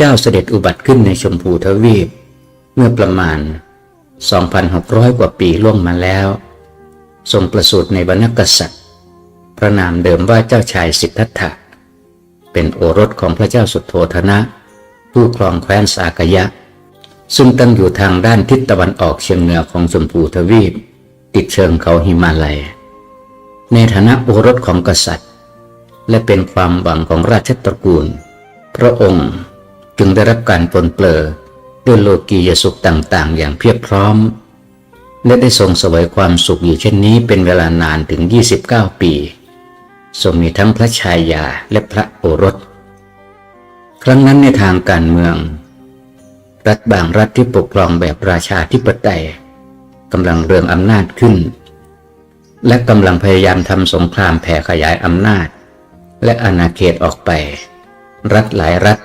เจ้าเสด็จอุบัติขึ้นในชมพูทวีป เมื่อประมาณ 2,600 กว่าปีล่วงมาแล้ว ทรงประสูติในวรรณกษัตริย์ พระนามเดิมว่าเจ้าชายสิทธัตถะ เป็นโอรสของพระเจ้าสุโธธนะ ผู้ครองแคว้นสากยะ ซึ่งตั้งอยู่ทางด้านทิศตะวันออกเฉียงเหนือของชมพูทวีป ติดเชิงเขาหิมาลัย ในฐานะโอรสของกษัตริย์ และเป็นความหวังของราชตระกูล พระองค์ จึงได้รับการปลนเปลือด้วยโลกียสุขต่างๆ อย่างเพียบพร้อม และได้ทรงสวยความสุขอยู่เช่นนี้เป็นเวลานานถึง 29 ปีทรงมีทั้งพระชายาและพระโอรส ครั้งนั้นในทางการเมือง รัฐบางรัฐที่ปกครองแบบราชาธิปไตยกำลังเรืองอำนาจขึ้น และกำลังพยายามทำสงครามแผ่ขยายอำนาจ และอาณาเขตออกไป รัฐหลายรัฐ